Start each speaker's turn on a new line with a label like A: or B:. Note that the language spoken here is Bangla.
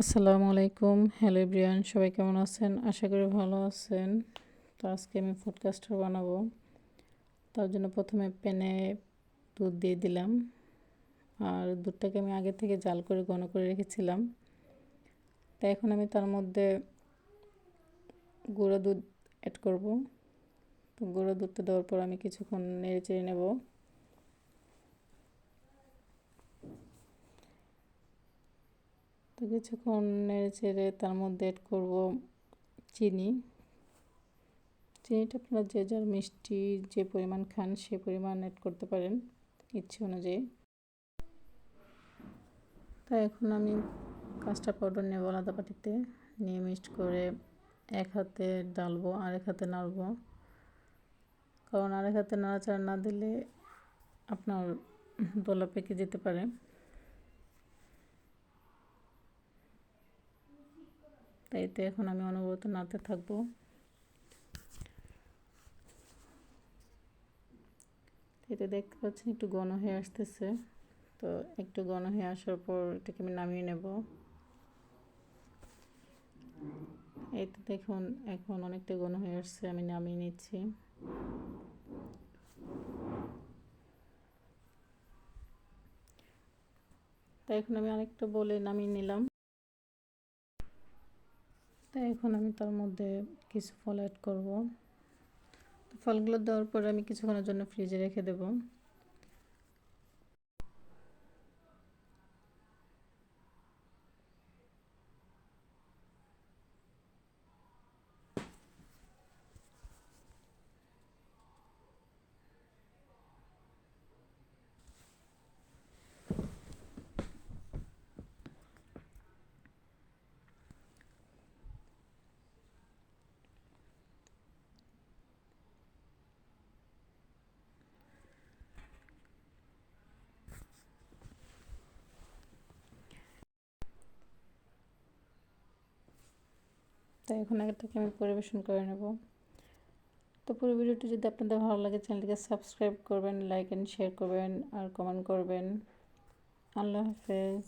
A: আসসালামু আলাইকুম। হ্যালো ব্রিয়ান সবাই কেমন আছেন? আশা করি ভালো আছেন। তো আজকে আমি ফুডকাস্টার বানাবো। তার জন্য প্রথমে প্যানে দুধ দিয়ে দিলাম। আর দুধটাকে আমি আগে থেকে জাল করে ঘন করে রেখেছিলাম। তাই এখন আমি তার মধ্যে গুঁড়ো দুধ অ্যাড করব। তো গুঁড়ো দুধটা দেওয়ার পর আমি কিছুক্ষণ নেড়ে চেড়ে নেব। তো কিছুক্ষণ নেড়ে চেড়ে তার মধ্যে অ্যাড করব চিনি। চিনিটা আপনারা যে যার মিষ্টি যে পরিমাণ খান সে পরিমাণ অ্যাড করতে পারেন ইচ্ছে অনুযায়ী। তাই এখন আমি কাস্টার্ড পাউডার নেব আলাদা পাটিতে নিয়ে মিক্সড করে এক হাতে ডালবো আর এক হাতে নাড়বো। কারণ আরেক হাতে নাড়াচাড়া না দিলে আপনার দোলা পেকে যেতে পারে। তাই তো এখন আমি অনবরত নাড়তে থাকব। এতে দেখতে পাচ্ছেন একটু ঘন হয়ে আসতেছে। তো একটু ঘন হয়ে আসার পর এটাকে আমি নামিয়ে নেব। এই তো দেখুন, এখন অনেকটা ঘন হয়ে আসছে, আমি নামিয়ে নিচ্ছি। তাই এখন আমি আরেকটা বলে নামিয়ে নিলাম। এখন আমি তার মধ্যে কিছু ফল অ্যাড করব। ফলগুলো দেওয়ার পরে আমি কিছুক্ষণের জন্য ফ্রিজে রেখে দেবো। তাই এখন এটাকে আমি পরিবেশন করে নেব। তো পুরো ভিডিওটি যদি আপনাদের ভালো লাগে, চ্যানেলটিকে সাবস্ক্রাইব করবেন, লাইক অ্যান্ড শেয়ার করবেন আর কমেন্ট করবেন। আল্লাহ হাফেজ।